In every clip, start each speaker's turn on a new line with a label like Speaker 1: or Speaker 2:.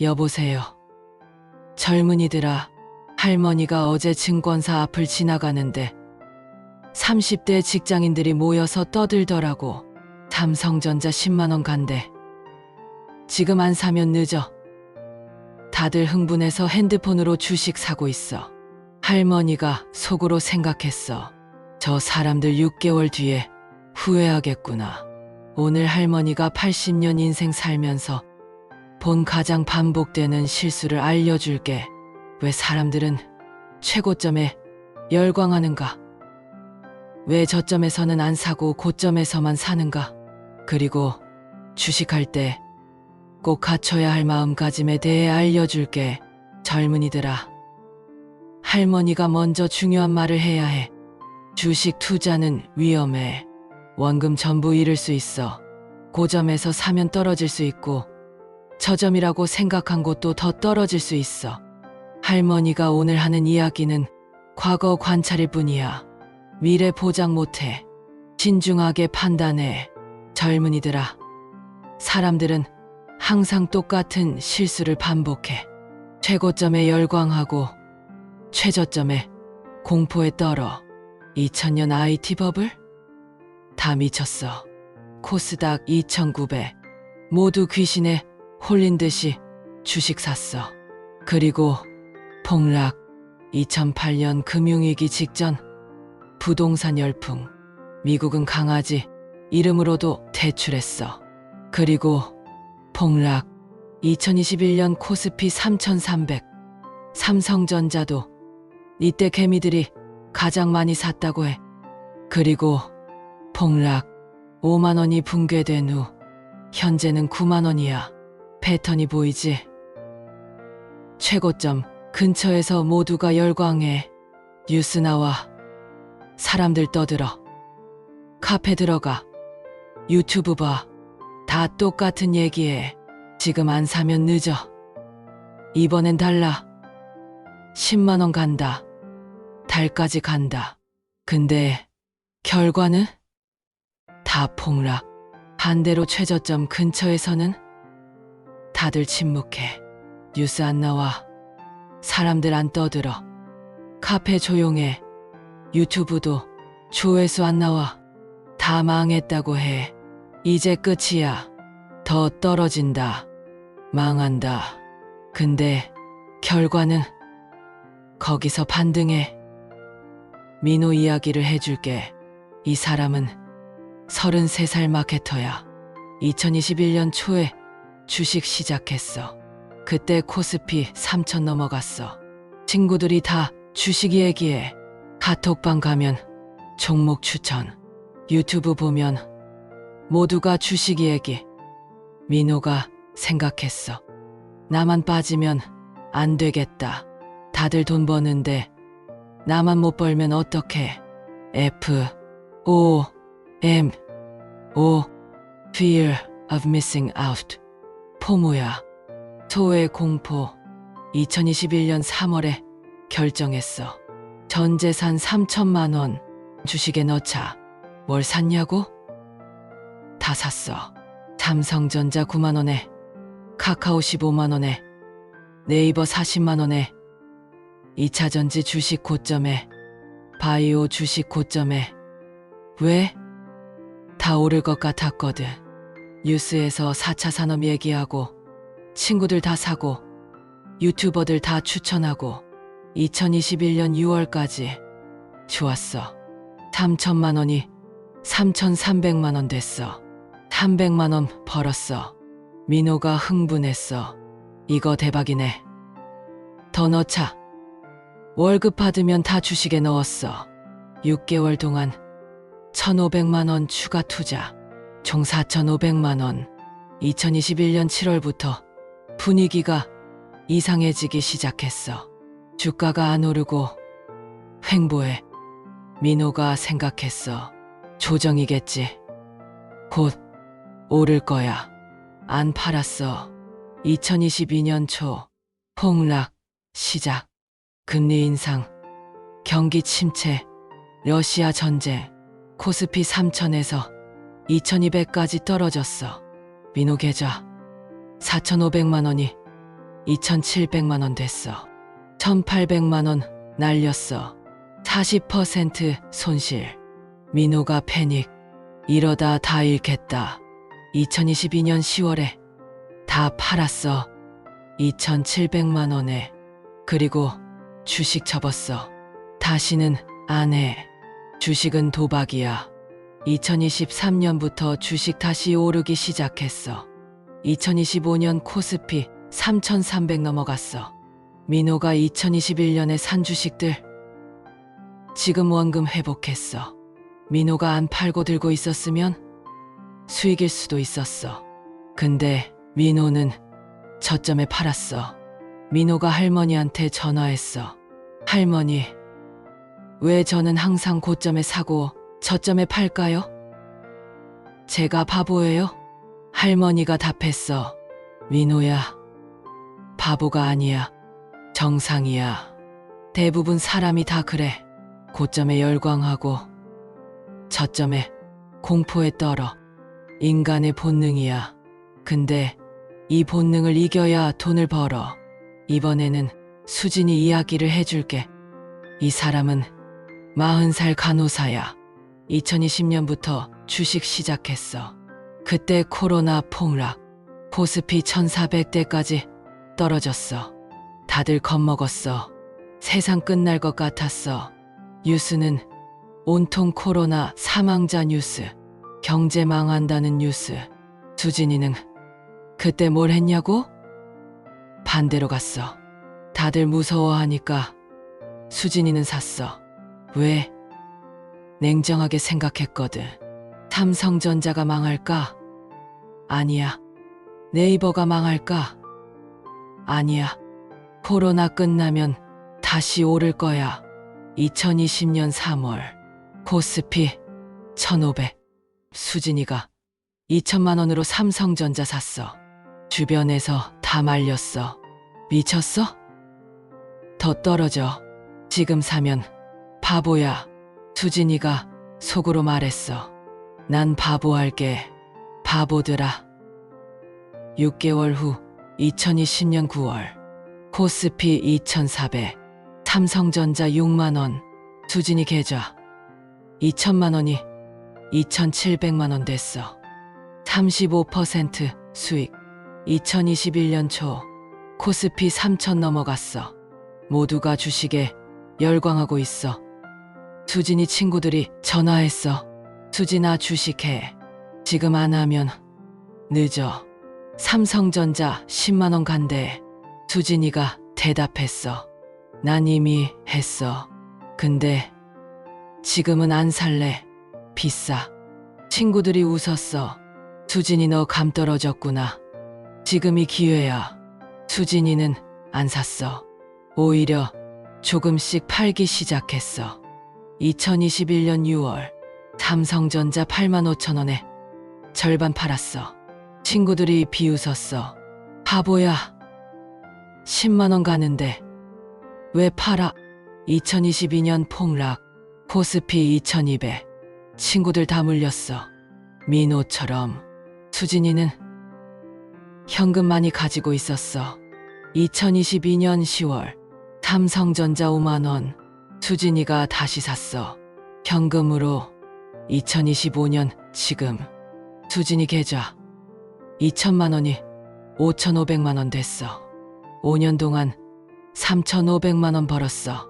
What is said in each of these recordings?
Speaker 1: 여보세요. 젊은이들아, 할머니가 어제 증권사 앞을 지나가는데 30대 직장인들이 모여서 떠들더라고. 삼성전자 10만원 간대. 지금 안 사면 늦어. 다들 흥분해서 핸드폰으로 주식 사고 있어. 할머니가 속으로 생각했어. 저 사람들 6개월 뒤에 후회하겠구나. 오늘 할머니가 80년 인생 살면서 본 가장 반복되는 실수를 알려줄게. 왜 사람들은 최고점에 열광하는가? 왜 저점에서는 안 사고 고점에서만 사는가? 그리고 주식할 때 꼭 갖춰야 할 마음가짐에 대해 알려줄게. 젊은이들아. 할머니가 먼저 중요한 말을 해야 해. 주식 투자는 위험해. 원금 전부 잃을 수 있어. 고점에서 사면 떨어질 수 있고, 저점이라고 생각한 곳도 더 떨어질 수 있어. 할머니가 오늘 하는 이야기는 과거 관찰일 뿐이야. 미래 보장 못해. 신중하게 판단해. 젊은이들아. 사람들은 항상 똑같은 실수를 반복해. 최고점에 열광하고 최저점에 공포에 떨어. 2000년 IT 버블? 다 미쳤어. 코스닥 2900. 모두 귀신에 홀린 듯이 주식 샀어. 그리고 폭락. 2008년 금융위기 직전 부동산 열풍. 미국은 강아지 이름으로도 대출했어. 그리고 폭락. 2021년 코스피 3300. 삼성전자도 이때 개미들이 가장 많이 샀다고 해. 그리고 폭락. 5만 원이 붕괴된 후 현재는 9만 원이야. 패턴이 보이지? 최고점 근처에서 모두가 열광해. 뉴스 나와. 사람들 떠들어. 카페 들어가. 유튜브 봐. 다 똑같은 얘기해. 지금 안 사면 늦어. 이번엔 달라. 10만원 간다. 달까지 간다. 근데 결과는? 다 폭락. 반대로 최저점 근처에서는 다들 침묵해. 뉴스 안 나와. 사람들 안 떠들어. 카페 조용해. 유튜브도 조회수 안 나와. 다 망했다고 해. 이제 끝이야. 더 떨어진다. 망한다. 근데 결과는 거기서 반등해. 민호 이야기를 해줄게. 이 사람은 33살 마케터야. 2021년 초에 주식 시작했어. 그때 코스피 3천 넘어갔어. 친구들이 다 주식 얘기해. 카톡방 가면 종목 추천. 유튜브 보면 모두가 주식 얘기. 민호가 생각했어. 나만 빠지면 안 되겠다. 다들 돈 버는데 나만 못 벌면 어떡해. F O M O Fear of Missing Out 포모야. 소의 공포 2021년 3월에 결정했어. 전 재산 3천만 원 주식에 넣자. 뭘 샀냐고? 다 샀어. 삼성전자 9만 원에 카카오 15만 원에 네이버 40만 원에 2차 전지 주식 고점에 바이오 주식 고점에 왜? 다 오를 것 같았거든. 뉴스에서 4차 산업 얘기하고 친구들 다 사고 유튜버들 다 추천하고 2021년 6월까지 좋았어. 3천만 원이 3,300만 원 됐어. 300만 원 벌었어. 민호가 흥분했어. 이거 대박이네. 더 넣자. 월급 받으면 다 주식에 넣었어. 6개월 동안 1,500만 원 추가 투자. 총 4,500만 원. 2021년 7월부터 분위기가 이상해지기 시작했어. 주가가 안 오르고 횡보해. 민호가 생각했어. 조정이겠지. 곧 오를 거야. 안 팔았어. 2022년 초 폭락 시작. 금리 인상, 경기 침체, 러시아 전쟁, 코스피 3천에서 2200까지 떨어졌어. 민호 계좌 4,500만 원이 2,700만 원 됐어. 1,800만 원 날렸어. 40% 손실. 민호가 패닉. 이러다 다 잃겠다. 2022년 10월에 다 팔았어. 2,700만 원에. 그리고 주식 접었어. 다시는 안 해. 주식은 도박이야. 2023년부터 주식 다시 오르기 시작했어. 2025년 코스피 3,300 넘어갔어. 민호가 2021년에 산 주식들 지금 원금 회복했어. 민호가 안 팔고 들고 있었으면 수익일 수도 있었어. 근데 민호는 저점에 팔았어. 민호가 할머니한테 전화했어. 할머니, 왜 저는 항상 고점에 사고 저점에 팔까요? 제가 바보예요? 할머니가 답했어. 민호야, 바보가 아니야. 정상이야. 대부분 사람이 다 그래. 고점에 열광하고 저점에 공포에 떨어. 인간의 본능이야. 근데 이 본능을 이겨야 돈을 벌어. 이번에는 수진이 이야기를 해줄게. 이 사람은 40살 간호사야. 2020년부터 주식 시작했어. 그때 코로나 폭락, 코스피 1400대까지 떨어졌어. 다들 겁먹었어. 세상 끝날 것 같았어. 뉴스는 온통 코로나 사망자 뉴스, 경제 망한다는 뉴스. 수진이는 그때 뭘 했냐고? 반대로 갔어. 다들 무서워하니까 수진이는 샀어. 왜? 냉정하게 생각했거든. 삼성전자가 망할까? 아니야. 네이버가 망할까? 아니야. 코로나 끝나면 다시 오를 거야. 2020년 3월 코스피 1500 수진이가 2천만 원으로 삼성전자 샀어. 주변에서 다 말렸어. 미쳤어? 더 떨어져. 지금 사면 바보야. 수진이가 속으로 말했어. 난 바보 할게. 바보들아. 6개월 후 2020년 9월 코스피 2400 삼성전자 6만 원 수진이 계좌 2천만 원이 2,700만 원 됐어. 35% 수익 2021년 초 코스피 3천 넘어갔어. 모두가 주식에 열광하고 있어. 수진이 친구들이 전화했어. 수진아 주식해. 지금 안 하면 늦어. 삼성전자 10만원 간대. 수진이가 대답했어. 난 이미 했어. 근데 지금은 안 살래. 비싸. 친구들이 웃었어. 수진이 너 감 떨어졌구나. 지금이 기회야. 수진이는 안 샀어. 오히려 조금씩 팔기 시작했어. 2021년 6월 삼성전자 8만 5천 원에 절반 팔았어. 친구들이 비웃었어. 바보야. 10만 원 가는데 왜 팔아? 2022년 폭락. 코스피 2200. 친구들 다 물렸어. 민호처럼. 수진이는 현금 많이 가지고 있었어. 2022년 10월 삼성전자 5만 원 수진이가 다시 샀어. 현금으로 2025년 지금 수진이 계좌 2천만 원이 5,500만 원 됐어. 5년 동안 3,500만 원 벌었어.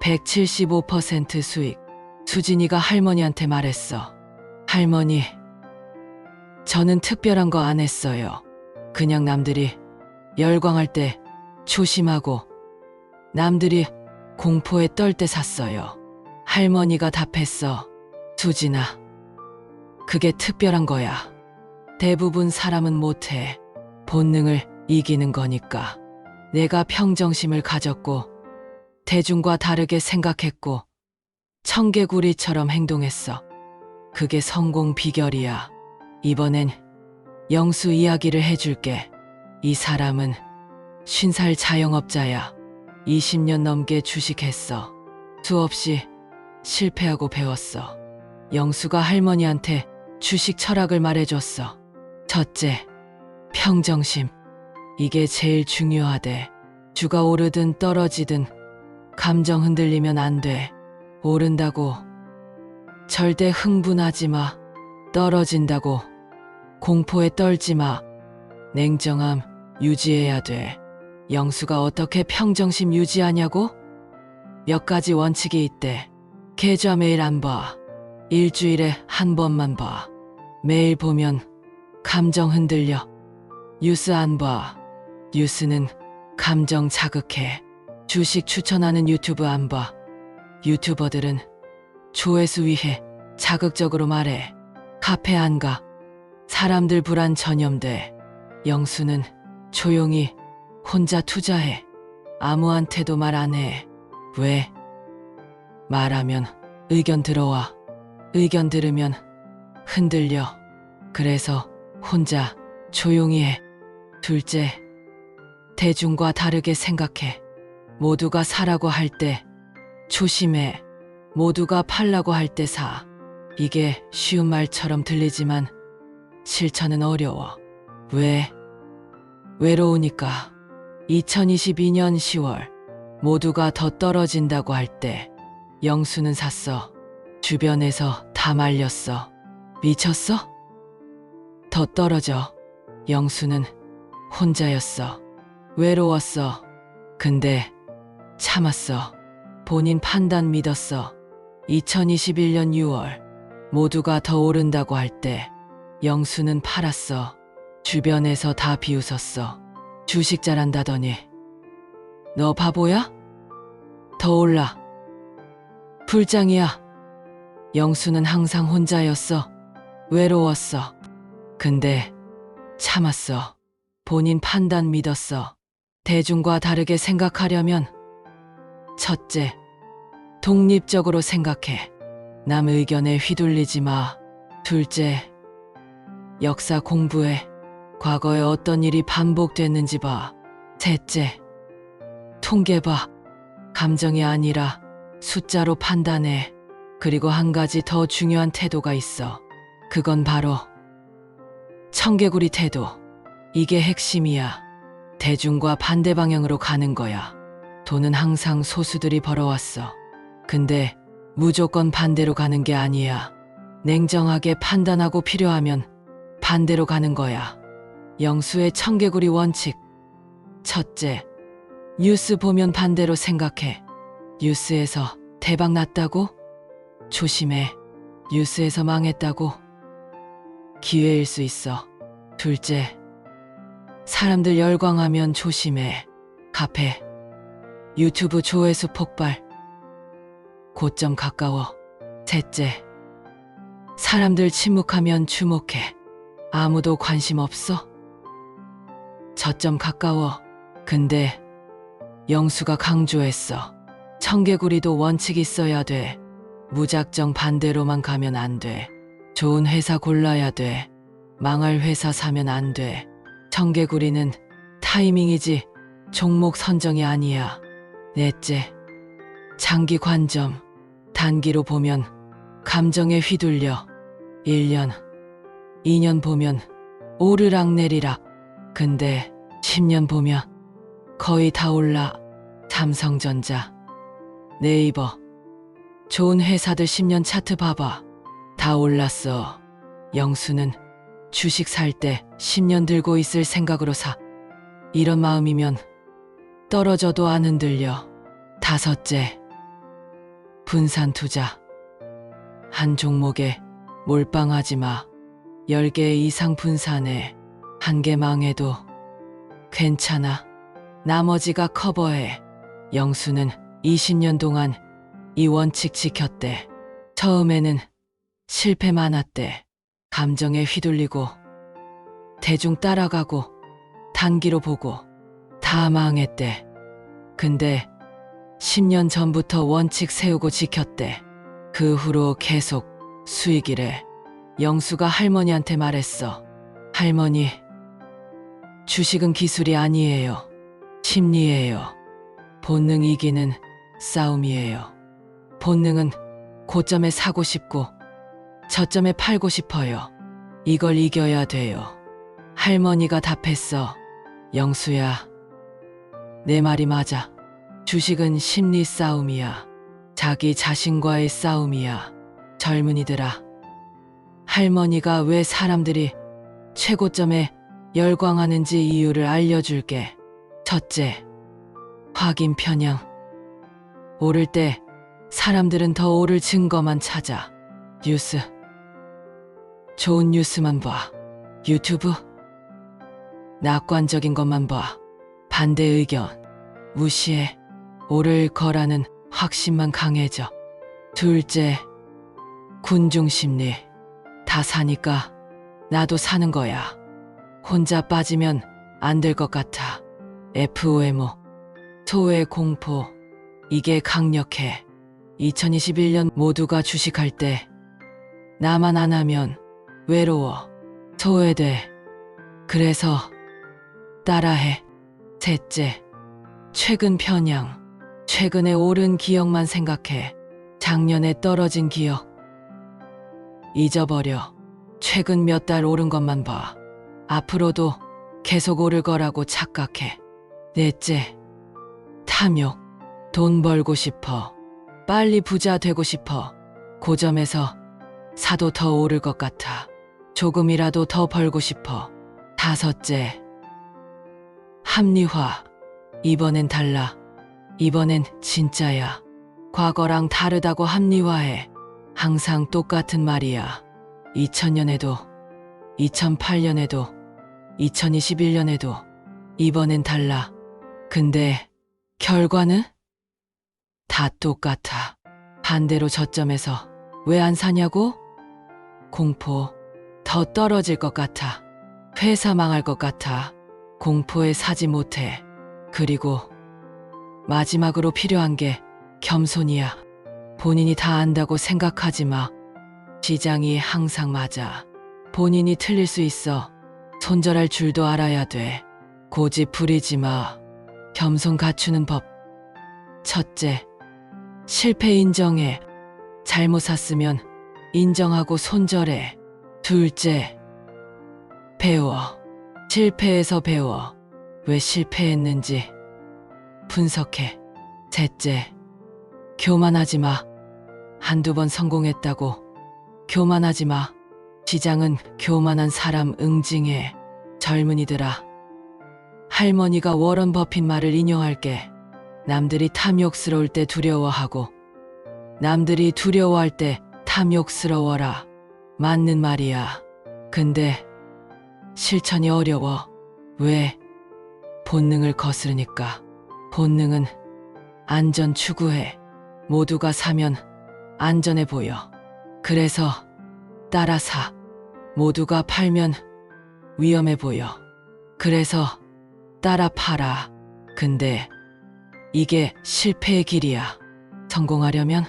Speaker 1: 175% 수익. 수진이가 할머니한테 말했어. 할머니, 저는 특별한 거 안 했어요. 그냥 남들이 열광할 때 조심하고 남들이 공포에 떨 때 샀어요. 할머니가 답했어. 수진아, 그게 특별한 거야. 대부분 사람은 못해. 본능을 이기는 거니까. 내가 평정심을 가졌고, 대중과 다르게 생각했고, 청개구리처럼 행동했어. 그게 성공 비결이야. 이번엔 영수 이야기를 해줄게. 이 사람은 50살 자영업자야. 20년 넘게 주식했어. 수없이 실패하고 배웠어. 영수가 할머니한테 주식 철학을 말해줬어. 첫째, 평정심. 이게 제일 중요하대. 주가 오르든 떨어지든 감정 흔들리면 안 돼. 오른다고 절대 흥분하지 마. 떨어진다고 공포에 떨지 마. 냉정함 유지해야 돼. 영수가 어떻게 평정심 유지하냐고? 몇 가지 원칙이 있대. 계좌 매일 안 봐. 일주일에 한 번만 봐. 매일 보면 감정 흔들려. 뉴스 안 봐. 뉴스는 감정 자극해. 주식 추천하는 유튜브 안 봐. 유튜버들은 조회수 위해 자극적으로 말해. 카페 안 가. 사람들 불안 전염돼. 영수는 조용히 혼자 투자해. 아무한테도 말 안 해. 왜? 말하면 의견 들어와. 의견 들으면 흔들려. 그래서 혼자 조용히 해. 둘째, 대중과 다르게 생각해. 모두가 사라고 할 때 조심해. 모두가 팔라고 할 때 사. 이게 쉬운 말처럼 들리지만 실천은 어려워. 왜? 외로우니까. 2022년 10월 모두가 더 떨어진다고 할 때 영수는 샀어. 주변에서 다 말렸어. 미쳤어? 더 떨어져. 영수는 혼자였어. 외로웠어. 근데 참았어. 본인 판단 믿었어. 2021년 6월 모두가 더 오른다고 할 때 영수는 팔았어. 주변에서 다 비웃었어. 주식 잘한다더니 너 바보야? 더 올라. 불장이야. 영수는 항상 혼자였어. 외로웠어. 근데 참았어. 본인 판단 믿었어. 대중과 다르게 생각하려면 첫째, 독립적으로 생각해. 남 의견에 휘둘리지 마. 둘째, 역사 공부해. 과거에 어떤 일이 반복됐는지 봐. 셋째, 통계 봐. 감정이 아니라 숫자로 판단해. 그리고 한 가지 더 중요한 태도가 있어. 그건 바로 청개구리 태도. 이게 핵심이야. 대중과 반대 방향으로 가는 거야. 돈은 항상 소수들이 벌어왔어. 근데 무조건 반대로 가는 게 아니야. 냉정하게 판단하고 필요하면 반대로 가는 거야. 영수의 청개구리 원칙. 첫째, 뉴스 보면 반대로 생각해. 뉴스에서 대박 났다고? 조심해. 뉴스에서 망했다고? 기회일 수 있어. 둘째, 사람들 열광하면 조심해. 카페, 유튜브 조회수 폭발. 고점 가까워. 셋째, 사람들 침묵하면 주목해. 아무도 관심 없어. 저점 가까워. 근데 영수가 강조했어. 청개구리도 원칙 있어야 돼. 무작정 반대로만 가면 안 돼. 좋은 회사 골라야 돼. 망할 회사 사면 안 돼. 청개구리는 타이밍이지 종목 선정이 아니야. 넷째, 장기 관점. 단기로 보면 감정에 휘둘려. 1년, 2년 보면 오르락 내리락. 근데 10년 보면 거의 다 올라. 삼성전자, 네이버. 좋은 회사들 10년 차트 봐봐. 다 올랐어. 영수는 주식 살 때 10년 들고 있을 생각으로 사. 이런 마음이면 떨어져도 안 흔들려. 다섯째, 분산 투자. 한 종목에 몰빵하지 마. 10개 이상 분산해. 한 개 망해도 괜찮아. 나머지가 커버해. 영수는 20년 동안 이 원칙 지켰대. 처음에는 실패 많았대. 감정에 휘둘리고 대중 따라가고 단기로 보고 다 망했대. 근데 10년 전부터 원칙 세우고 지켰대. 그 후로 계속 수익이래. 영수가 할머니한테 말했어. 할머니, 주식은 기술이 아니에요. 심리예요. 본능 이기는 싸움이에요. 본능은 고점에 사고 싶고 저점에 팔고 싶어요. 이걸 이겨야 돼요. 할머니가 답했어. 영수야, 내 말이 맞아. 주식은 심리 싸움이야. 자기 자신과의 싸움이야. 젊은이들아. 할머니가 왜 사람들이 최고점에 열광하는지 이유를 알려줄게. 첫째, 확인 편향. 오를 때 사람들은 더 오를 증거만 찾아. 뉴스. 좋은 뉴스만 봐. 유튜브. 낙관적인 것만 봐. 반대 의견. 무시해. 오를 거라는 확신만 강해져. 둘째, 군중 심리. 다 사니까 나도 사는 거야. 혼자 빠지면 안 될 것 같아. FOMO. 소외 공포. 이게 강력해. 2021년 모두가 주식할 때 나만 안 하면 외로워. 소외돼. 그래서 따라해. 셋째. 최근 편향. 최근에 오른 기억만 생각해. 작년에 떨어진 기억. 잊어버려. 최근 몇 달 오른 것만 봐. 앞으로도 계속 오를 거라고 착각해. 넷째. 탐욕. 돈 벌고 싶어. 빨리 부자 되고 싶어. 고점에서 사도 더 오를 것 같아. 조금이라도 더 벌고 싶어. 다섯째. 합리화. 이번엔 달라. 이번엔 진짜야. 과거랑 다르다고 합리화해. 항상 똑같은 말이야. 2000년에도, 2008년에도, 2021년에도, 이번엔 달라. 근데, 결과는? 다 똑같아. 반대로 저점에서 왜 안 사냐고? 공포. 더 떨어질 것 같아. 회사 망할 것 같아. 공포에 사지 못해. 그리고 마지막으로 필요한 게 겸손이야. 본인이 다 안다고 생각하지 마. 시장이 항상 맞아. 본인이 틀릴 수 있어. 손절할 줄도 알아야 돼. 고집 부리지 마. 겸손 갖추는 법. 첫째, 실패 인정해. 잘못 샀으면 인정하고 손절해. 둘째, 배워. 실패해서 배워. 왜 실패했는지 분석해. 셋째, 교만하지 마. 한두 번 성공했다고 교만하지 마. 시장은 교만한 사람 응징해. 젊은이들아. 할머니가 워런 버핏 말을 인용할게. 남들이 탐욕스러울 때 두려워하고, 남들이 두려워할 때 탐욕스러워라. 맞는 말이야. 근데 실천이 어려워. 왜? 본능을 거스르니까. 본능은 안전 추구해. 모두가 사면 안전해 보여. 그래서 따라 사. 모두가 팔면 위험해 보여. 그래서 따라 팔아. 근데 이게 실패의 길이야. 성공하려면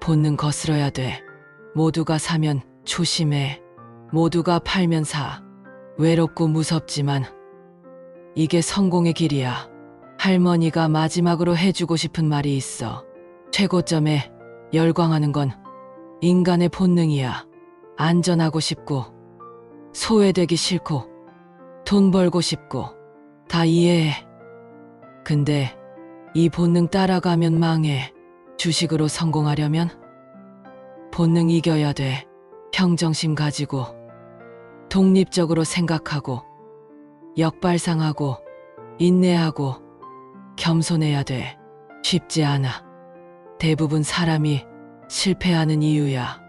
Speaker 1: 본능 거스러야 돼. 모두가 사면 조심해. 모두가 팔면 사. 외롭고 무섭지만 이게 성공의 길이야. 할머니가 마지막으로 해주고 싶은 말이 있어. 최고점에 열광하는 건 인간의 본능이야. 안전하고 싶고, 소외되기 싫고, 돈 벌고 싶고, 다 이해해. 근데 이 본능 따라가면 망해. 주식으로 성공하려면 본능 이겨야 돼. 평정심 가지고, 독립적으로 생각하고, 역발상하고, 인내하고, 겸손해야 돼. 쉽지 않아. 대부분 사람이 실패하는 이유야.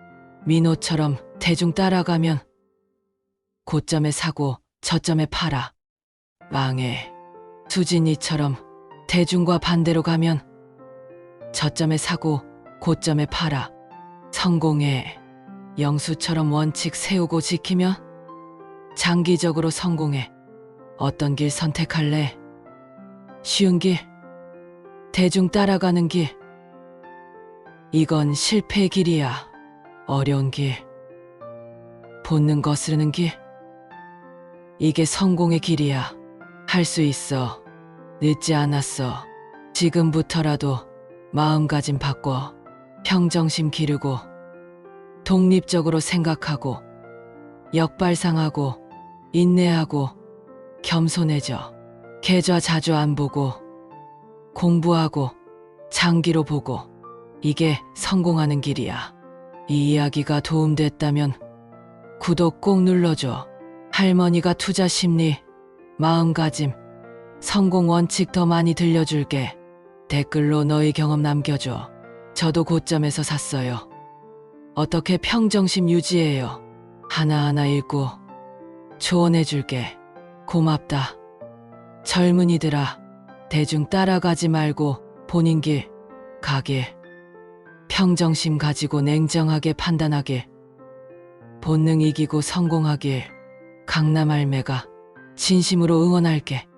Speaker 1: 민호처럼 대중 따라가면 고점에 사고 저점에 팔아. 망해. 수진이처럼 대중과 반대로 가면 저점에 사고 고점에 팔아. 성공해. 영수처럼 원칙 세우고 지키면 장기적으로 성공해. 어떤 길 선택할래? 쉬운 길, 대중 따라가는 길. 이건 실패의 길이야. 어려운 길. 본능 거스르는 길. 이게 성공의 길이야. 할 수 있어. 늦지 않았어. 지금부터라도 마음가짐 바꿔. 평정심 기르고, 독립적으로 생각하고, 역발상하고, 인내하고, 겸손해져. 계좌 자주 안 보고 공부하고 장기로 보고 이게 성공하는 길이야. 이 이야기가 도움됐다면 구독 꼭 눌러줘. 할머니가 투자 심리, 마음가짐, 성공 원칙 더 많이 들려줄게. 댓글로 너의 경험 남겨줘. 저도 고점에서 샀어요. 어떻게 평정심 유지해요? 하나하나 읽고 조언해줄게. 고맙다. 젊은이들아, 대중 따라가지 말고 본인 길, 가길. 평정심 가지고 냉정하게 판단하길. 본능 이기고 성공하길. 강남 알매가 진심으로 응원할게.